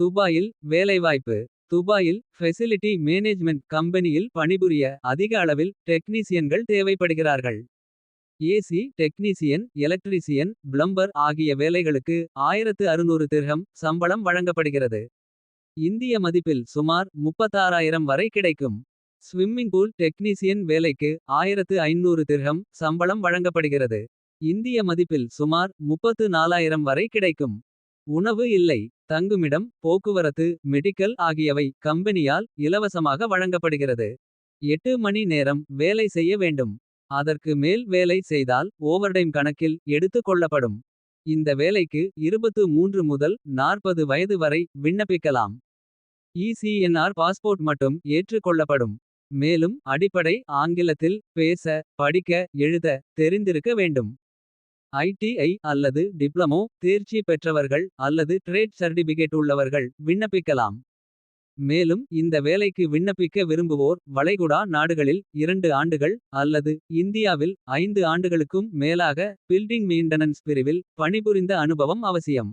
துபாயில் வேலைவாய்ப்பு துபாயில் ஃபெசிலிட்டி மேனேஜ்மெண்ட் கம்பெனியில் பணிபுரிய அதிக அளவில் டெக்னீசியன்கள் தேவைப்படுகிறார்கள். ஏசி டெக்னீசியன் எலக்ட்ரீசியன் பிளம்பர் ஆகிய வேலைகளுக்கு 1600 திர்ஹம் சம்பளம் வழங்கப்படுகிறது. இந்திய மதிப்பில் சுமார் 36000 வரை கிடைக்கும். ஸ்விம்மிங் பூல் டெக்னீசியன் வேலைக்கு 1500 திர்ஹம் சம்பளம் வழங்கப்படுகிறது. இந்திய மதிப்பில் சுமார் 34000 வரை கிடைக்கும். உணவு இல்லை தங்குமிடம் போக்குவரத்து மெடிக்கல் ஆகியவை கம்பெனியால் இலவசமாக வழங்கப்படுகிறது. எட்டு மணி நேரம் வேலை செய்ய வேண்டும். அதற்கு மேல் வேலை செய்தால் ஓவர்டைம் கணக்கில் எடுத்துக் கொள்ளப்படும். இந்த வேலைக்கு 23 முதல் 40 வயது வரை விண்ணப்பிக்கலாம். இசிஎன்ஆர் பாஸ்போர்ட் மட்டும் ஏற்றுக்கொள்ளப்படும் மேலும் அடிப்படை ஆங்கிலத்தில் பேச படிக்க எழுத தெரிந்திருக்க வேண்டும். ஐடிஐ அல்லது டிப்ளமோ தேர்ச்சி பெற்றவர்கள் அல்லது ட்ரேட் சர்டிபிகேட் உள்ளவர்கள் விண்ணப்பிக்கலாம். மேலும் இந்த வேலைக்கு விண்ணப்பிக்க விரும்புவோர் வளைகுடா நாடுகளில் இரண்டு ஆண்டுகள் அல்லது இந்தியாவில் ஐந்து ஆண்டுகளுக்கும் மேலாக பில்டிங் மெயின்டனன்ஸ் பிரிவில் பணிபுரிந்த அனுபவம் அவசியம்.